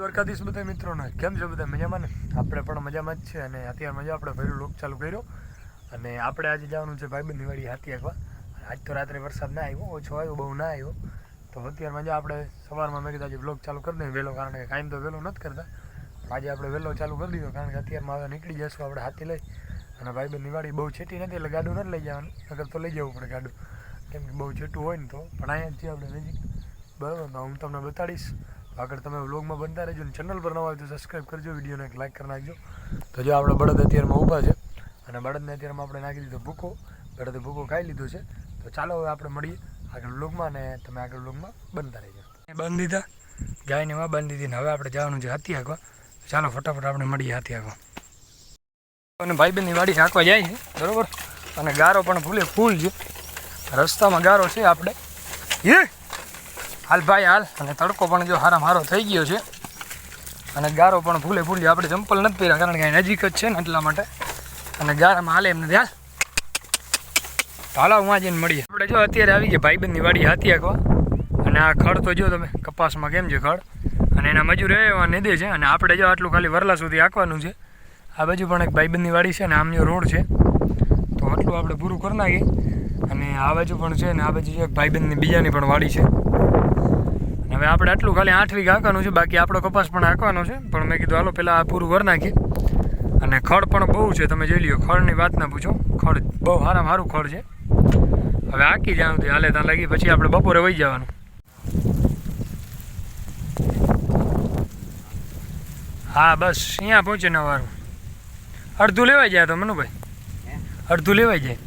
દ્વારકાધીશ બધા મિત્રોને. કેમ છે બધા? મજામાં ને? આપણે પણ મજામાં જ છે અને અત્યારે મજા આપણે પહેલું લોક ચાલુ કર્યો. અને આપણે આજે જવાનું છે ભાઈબંધની વાડી હાથી એકવા આજ તો રાત્રે વરસાદ ના આવ્યો, ઓછો આવ્યો, બહુ ના આવ્યો. તો અત્યારે મજા આપણે સવારમાં મેં કીધું આજે બ્લોગ ચાલુ કરી દઈએ. વહેલો કારણ કે કાયમ તો વહેલો નથી કરતા. આજે આપણે વહેલો ચાલુ કરી દીધો કારણ કે અત્યારમાં હવે નીકળી જશું આપણે હાથી લઈ. અને ભાઈબંધની વાડી બહુ છેટી નથી, એટલે ગાડું નથી લઈ જવાનું. અગર તો લઈ જવું પડે ગાડું. કેમ કે બહુ છેટું હોય ને તો. પણ અહીંયા જ છીએ આપણે નજીક. બરાબર? તો હું તમને બતાડીશ. આગળ તમે વ્લોગમાં બનતા રહેજો અને ચેનલ પર નવા હોય તો સબસ્ક્રાઈબ કરજો, વિડીયોને એક લાઈક કરી નાખજો. તો જો આપણે બળદ અત્યારમાં ઊભા છે અને બળદને અત્યારમાં આપણે નાખી દીધો ભૂકો. બળદે ભૂકો ખાઈ લીધો છે. તો ચાલો હવે આપણે મળીએ આગળ વ્લોગમાં અને તમે આગળ વ્લોગમાં બનતા રહેજો. બંધ દીધા? ગાયને એમાં બંધ દીધી ને હવે આપણે જવાનું છે હાથી આગવા ચાલો ફટાફટ આપણે મળીએ હાથી આગવા અને ભાઈબંધની વાડી હાંકવા જાય છે, બરોબર? અને ગારો પણ ફૂલે ફૂલ છે. રસ્તામાં ગારો છે આપણે. એ હાલ ભાઈ, હાલ. અને તડકો પણ જો હારામ હારો થઈ ગયો છે. અને ગારો પણ ભૂલે ફૂલી આપણે ચંપલ નથી પહેર્યા, કારણ કે નજીક જ છે ને એટલા માટે. અને ગારામાં હાલે એમ નથી હાલ હાલો હું જઈને મળીએ. આપણે જો અત્યારે આવી ગયા ભાઈબંધની વાડી હાથી આખવા અને આ ખડ તો જો તમે કપાસમાં કેમ છે ખડ? અને એના મજૂર એવા નીધે છે. અને આપણે જો આટલું ખાલી વરલા સુધી આંકવાનું છે. આ બાજુ પણ એક ભાઈબંધની વાડી છે ને આમનો રોડ છે. તો આટલું આપણે પૂરું કરી નાખીએ. અને આ બાજુ પણ છે ને આ બાજુ એક ભાઈબંધની બીજાની પણ વાડી છે. અને હવે આપણે આટલું ખાલી આઠ વીઘા હાંકવાનું છે બાકી આપણો કપાસ પણ હાંકવાનો છે. પણ મેં કીધું હાલો પહેલાં આ પૂરું કરી નાખીએ. અને ખડ પણ બહુ છે તમે જોઈ લ્યો ખડની વાત ના પૂછો. ખડ બહુ સારામાં સારું ખડ છે. હવે હાંકી જવાનું હાલે ત્યાં લાગી પછી આપણે બપોરે વહી જવાનું. હા બસ અહીંયા પહોંચે ને વારું. અડધું લેવાઈ જાય તો મનુભાઈ. અડધું લેવાઈ જાય.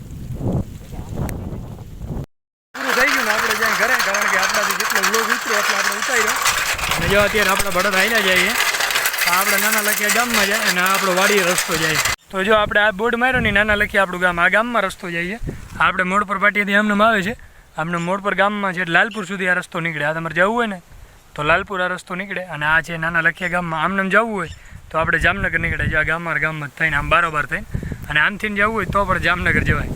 પૂરું થઈ ગયું ને આપણે જાય ઘરે કારણ કે આપણાથી જેટલો વ્લોગ ઉતર્યો એટલે આપણે ઉતાર્યો. અને જો અત્યારે આપણે બળદ હાલ્યા જઈએ તો આપણે નાના લખ્યા ગામમાં જાય અને આપણો વાડી રસ્તો જાય. તો જો આપણે આ બોર્ડ માર્યો ને નાના લખી આપણું ગામ, આ ગામમાં રસ્તો જઈએ આપણે મોડ પર પાટીએથી આમને આવે છે. આમને મોડ પર ગામમાં છે લાલપુર સુધી આ રસ્તો નીકળે. આ તમારે જવું હોય ને, તો લાલપુર આ રસ્તો નીકળે અને આ છે નાના લખ્યા ગામમાં. આમને જવું હોય, તો આપણે જામનગર નીકળે. જો આ ગામમાં ગામમાં થઈને આમ બારોબાર થઈને. અને આમથી જવું હોય તો પણ જામનગર જવાય.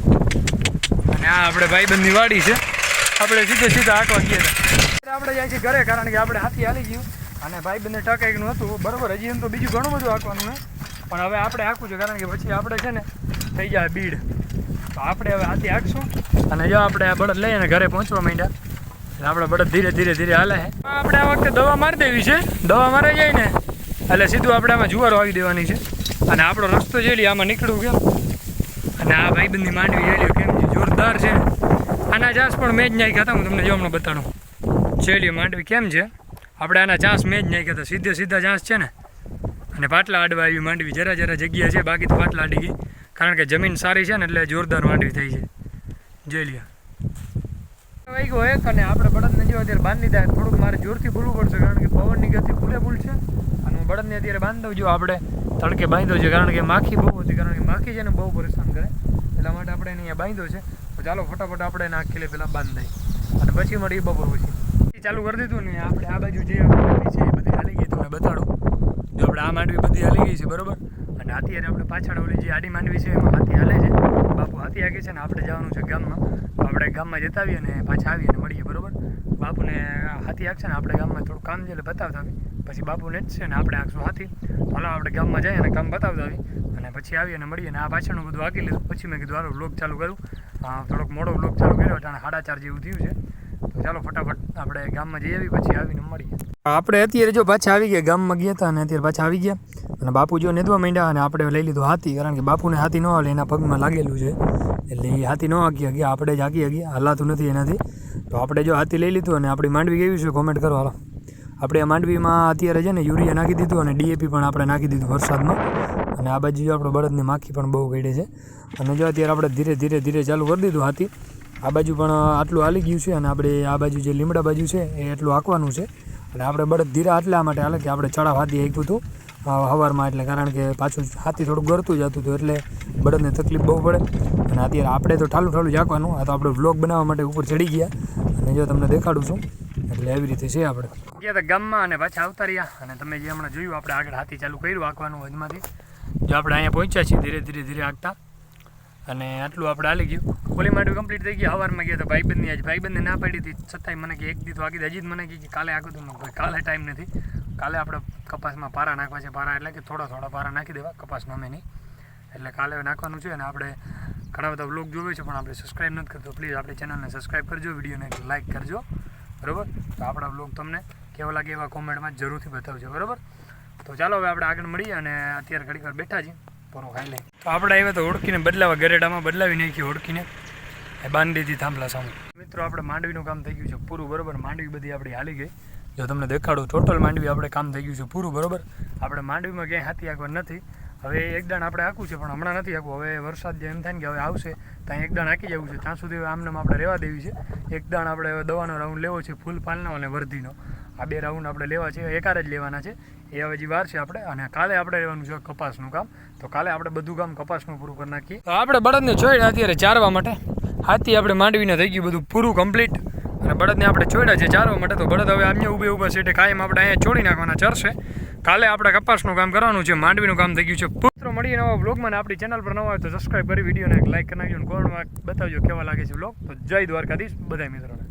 અને આ આપણે ભાઈબંધની વાડી છે. આપણે સીધે સીધા આંકવા ગયા હતા. આપણે જાય છે ઘરે, કારણ કે આપણે હાથી હાલી ગયું. અને ભાઈબંધને ટકાઈનું હતું. બરોબર, હજી એમ તો બીજું ઘણું બધું આંકવાનું ને પણ હવે આપણે આંકવું છે, કારણ કે પછી આપણે છે ને થઈ જાય બીડ. તો આપણે હવે હાથી આંકશું અને જો આપણે આ બળદ લઈને ઘરે પહોંચવા માંડ્યા. એટલે આપણે બળદ ધીરે ધીરે ધીરે હાલે છે. આપણે આ વખતે દવા મારી દેવી છે. દવા મારે જાય એટલે સીધું આપણે આમાં જુવારો આવી દેવાની છે. અને આપણો રસ્તો જેલી આમાં નીકળવું કેમ? અને આ ભાઈબંધની માંડવી જેલી આના ચાસ પણ મેં જ નાખ્યા હતા, હું તમને જો હમણાં બતાડું. છેલ્લી માંડવી કેમ છે? આપણે આના ચાસ મેં જ નાખ્યા હતા, સીધે સીધા ચાન્સ છે ને? અને પાટલા આડવા આવી માંડવી, જરા જરા જગ્યા છે, બાકી તો પાટલા આડી ગઈ. કારણ કે જમીન સારી છે ને, એટલે જોરદાર માંડવી થઈ છે. જેલિયા વાગ્યો એક અને આપણે બળદને જો અત્યારે બાંધી દે થોડુંક મારે જોરથી ભૂલવું પડશે, કારણ કે પવનની ગતિ ભૂલે ભૂલ છે. અને હું બળદને અત્યારે બાંધી દઉં જો આપણે તડકે બાંધ્યો છે, કારણ કે માખી બહુ હતી, કારણ કે માખી છે ને બહુ પરેશાન કરે. એટલા માટે આપણે એને અહીંયા બાંધ્યો છે. ચાલો ફટાફટ આપણે એને આખી લે, પેલા બાંધ દઈએ. અને પછી મળીએ બપોર પછી. ચાલુ કરી દીધું ને, આપણે આ બાજુ જે છે એ બધી હાલી ગઈ, તમને બતાડો. જો આપણે આ માંડવી બધી હાલી ગઈ છે, બરોબર? અને અત્યારે આપણે પાછળ ઓલી જે આડી માંડવી છે, એમાં હાથી હાલે છે. બાપુ હાથી આગે છે ને, આપણે જવાનું છે ગામમાં. તો આપણે ગામમાં જતા આવીએ ને, પાછા આવીએ ને મળીએ, બરોબર? બાપુને હાથી આંકશે ને, આપણે ગામમાં થોડું કામ છે એટલે બતાવતા આવી પછી બાપુને જ છે ને, આપણે આંકશું હાથી? હાલો, આપણે ગામમાં જઈએ અને કામ બતાવતા આવી અને પછી આવીએ અને મળીએ ને, આ પાછળનું બધું આંકી લીધું. પછી મેં કીધું, હાલો લોક ચાલુ કરું. થોડોક મોડો બ્લોક ચાલુ કર્યો એટલે સાડા ચાર જેવું થયું છે. તો ચાલો ફટાફટ આપણે ગામમાં જઈ આવી, પછી આવીને મળીએ. આપણે અત્યારે જો પાછા આવી ગયા, ગામમાં ગયા હતા અને અત્યારે પાછા આવી ગયા. અને બાપુ જો નેદવા માંડ્યા અને આપણે લઈ લીધું હાથી, કારણ કે બાપુને હાથી ન હાલે, એના પગમાં લાગેલું છે. એટલે એ હાથી ન હાકી ગયા આપણે જ હાકી ગયા હલાતું નથી એનાથી. તો આપણે જો હાથી લઈ લીધું અને આપણી માંડવી કેવી છે કોમેન્ટ કરો હાલો. આપણે માંડવીમાં અત્યારે છે ને યુરિયા નાખી દીધું અને ડીએપી પણ આપણે નાખી દીધું વરસાદમાં. અને આ બાજુ જો આપણે બળદની માખી પણ બહુ ગઈ છે. અને જો અત્યારે આપણે ધીરે ધીરે ધીરે ચાલુ કરી દીધું હાથી. આ બાજુ પણ આટલું હાલી ગયું છે અને આપણે આ બાજુ જે લીમડા બાજુ છે એ એટલું આંકવાનું છે. અને આપણે બળદ ધીરે આટલા માટે હાલે કે આપણે ચડાવ હાથી આંક્યું હતું. હવારમાં એટલે કારણ કે પાછું હાથી થોડું ગરતું જતું હતું એટલે બળદને તકલીફ બહુ પડે. અને અત્યારે આપણે તો ઠાલું ઠાલું જાકવાનું આ તો આપણે વ્લોગ બનાવવા માટે ઉપર ચડી ગયા. અને જો તમને દેખાડું છું. એટલે એવી રીતે છે આપણે. ગયા હતા ગામમાં અને પાછા આવતા રહ્યા. અને તમે જે હમણાં જોયું, આપણે આગળ હાથી ચાલુ કર્યું આંકવાનું વજમાંથી જો આપણે અહીંયા પહોંચ્યા છીએ ધીરે ધીરે ધીરે આગતા. અને આટલું આપણે હાલી ગયું. ઓલી માટે કમ્પ્લીટ થઈ ગયું. સવારમાં ગયા તો ભાઈબંધની આજ ભાઈબંધને ના પાડી હતી. છતાંય મને કે એક દી તો આગી હજી જ મને કે કાલે આગળ તું કાલે ટાઈમ નથી. કાલે આપણે કપાસમાં પારા નાખવા છે. પારા એટલે કે થોડા થોડા પારા નાખી દેવા. કપાસ નમે નહીં. એટલે કાલે નાખવાનું છે અને આપણે ઘણા બધા બ્લોગ જોવે છે, પણ આપણે સબસ્ક્રાઈબ નથી કરતો. પ્લીઝ આપણી ચેનલને સબસ્ક્રાઈબ કરજો વિડીયોને લાઇક કરજો. બરાબર? તો આપણા બ્લોગ તમને કેવો લાગે એવા કોમેન્ટમાં જરૂરથી બતાવજો. બરાબર? તો ચાલો હવે આપણે આગળ મળીએ અને અત્યારે ઘડીક વાર બેઠા છીએ. પૂરું ખાઈ લઈએ. તો આપણે આવ્યા તો ઓળખીને બદલાવા ગરેડામાં બદલાવી નાખી ઓળખીને. એ બાંધી દીધી થાંભલા સામે. મિત્રો, આપણે માંડવીનું કામ થઈ ગયું છે પૂરું, બરાબર? માંડવી બધી આપણી હાલી ગઈ. જો તમને દેખાડું ટોટલ માંડવી આપણે કામ થઈ ગયું છે પૂરું, બરાબર? આપણે માંડવીમાં ક્યાંય હાથી આગવા નથી. હવે એક દાણ આપણે આખું છે, પણ હમણાં નથી આખું હવે વરસાદ જે એમ થાય ને કે હવે આવશે ત્યાં એક દાણ આંકી જવું છે. ત્યાં સુધી આમને આપણે રહેવા દેવી છે. એક દાણ આપણે દવાનો રાઉન્ડ લેવો છે, ફૂલ પાલનો અને વર્ધીનો. આ બે રાઉન્ડ આપણે લેવા છે એકાર જ લેવાના છે. એ હવે જે વાર છે આપણે, અને કાલે આપણે રહેવાનું છે કપાસનું કામ. તો કાલે આપણે બધું કામ કપાસનું પૂરું કરી નાખીએ. તો આપણે બળદને છોડ્યા અત્યારે ચારવા માટે. હાથી આપણે માંડવીને થઈ ગયું બધું પૂરું કમ્પ્લીટ અને બળદને આપણે છોડ્યા છે ચારવા માટે, તો બળદ હવે અહીંયા ઊભે ઊભા છે એટલે કાયમ આપણે અહીંયા છોડી નાખવાના ચરશે કાલે આપણે કપાસનું કામ કરવાનું છે, માંડવીનું કામ થઈ ગયું છે પુત્રો મળીએ નવા બ્લોગમાં આપણી ચેનલ પર નવા હોય તો સબસ્ક્રાઈબ કરી, વિડીયોને લાઈક કરી નાખજો અને કોમેન્ટમાં બતાવજો કેવા લાગે છે બ્લોગ તો જય દ્વારકાધીશ બધા મિત્રોને.